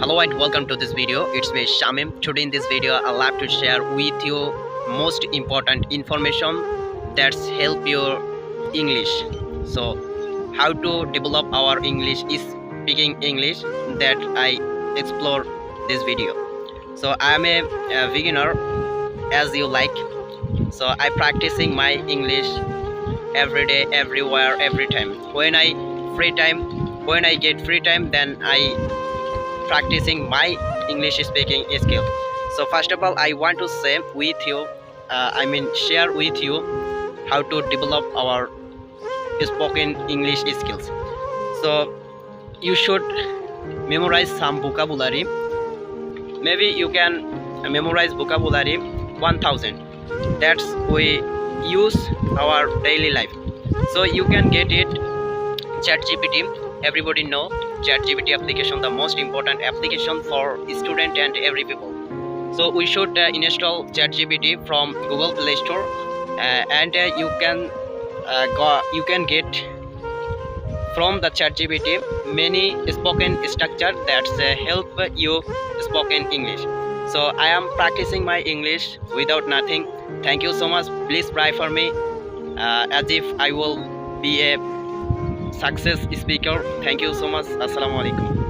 Hello and welcome to this video. It's me Shamim. Today in this video, I'll have to share with you most important information that's help your English. So, how to develop our English is speaking English that I explore this video. So, I am a, a beginner, as you like. So, I practicing my English every day, everywhere, every time. When I free time, when I get free time, then I practicing my English speaking skill. So first of all, I want to say with you, uh, I mean share with you how to develop our spoken English skills. So you should memorize some vocabulary. Maybe you can memorize vocabulary 1000. That's we use our daily life. So you can get it ChatGPT. Everybody know ChatGPT application the most important application for student and every people. So we should uh, install ChatGPT from Google Play Store, uh, and uh, you can uh, go, you can get from the ChatGPT many spoken structure that uh, help you spoken English. So I am practicing my English without nothing. Thank you so much. Please pray for me uh, as if I will be a success speaker. Thank you so much. Assalamu alaikum.